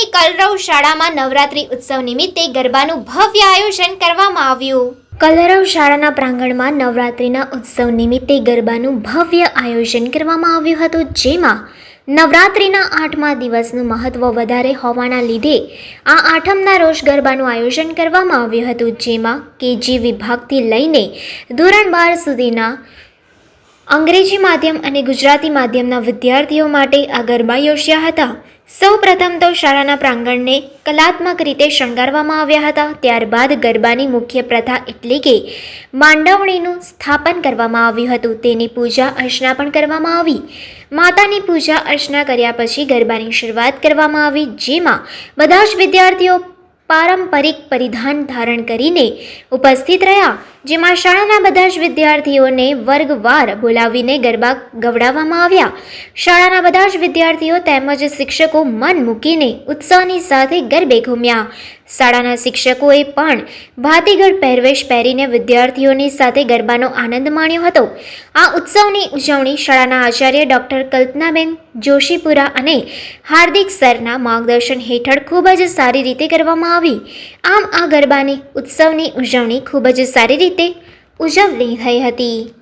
ઉત્સવની કલરવ શાળામાં નવરાત્રી ઉત્સવ નિમિત્તે ગરબાનું ભવ્ય આયોજન કરવામાં આવ્યું. કલરવ શાળાના પ્રાંગણમાં નવરાત્રિના ઉત્સવ નિમિત્તે ગરબાનું ભવ્ય આયોજન કરવામાં આવ્યું હતું, જેમાં નવરાત્રિના આઠમા દિવસનું મહત્વ વધારે હોવાના લીધે આ આઠમના રોજ ગરબાનું આયોજન કરવામાં આવ્યું હતું, જેમાં કેજી વિભાગથી લઈને ધોરણ બાર સુધીના અંગ્રેજી માધ્યમ અને ગુજરાતી માધ્યમના વિદ્યાર્થીઓ માટે આ ગરબા યોજ્યા હતા. સૌ પ્રથમ તો શાળાના પ્રાંગણને કલાત્મક રીતે શણગારવામાં આવ્યા હતા. ત્યારબાદ ગરબાની મુખ્ય પ્રથા એટલે કે માંડવણીનું સ્થાપન કરવામાં આવ્યું હતું. તેની પૂજા અર્ચના પણ કરવામાં આવી. માતાની પૂજા અર્ચના કર્યા પછી ગરબાની શરૂઆત કરવામાં આવી, જેમાં બધા જ વિદ્યાર્થીઓ પારંપરિક પરિધાન ધારણ કરીને ઉપસ્થિત રહ્યા. જેમાં શાળાના બધા જ વિદ્યાર્થીઓને વર્ગવાર બોલાવીને ગરબા ગવડાવવામાં આવ્યા. શાળાના બધા જ વિદ્યાર્થીઓ તેમજ શિક્ષકો મન મૂકીને ઉત્સાહની સાથે ગરબે ઘૂમ્યા. શાળાના શિક્ષકોએ પણ ભાતીગળ પહેરવેશ પહેરીને વિદ્યાર્થીઓની સાથે ગરબાનો આનંદ માણ્યો હતો. આ ઉત્સવની ઉજવણી શાળાના આચાર્ય ડૉક્ટર કલ્પનાબેન જોશીપુરા અને હાર્દિક સરના માર્ગદર્શન હેઠળ ખૂબ જ સારી રીતે કરવામાં આવી. આમ આ ગરબાની ઉત્સવની ઉજવણી ખૂબ જ સારી રીતે ઉજવણી થઈ હતી.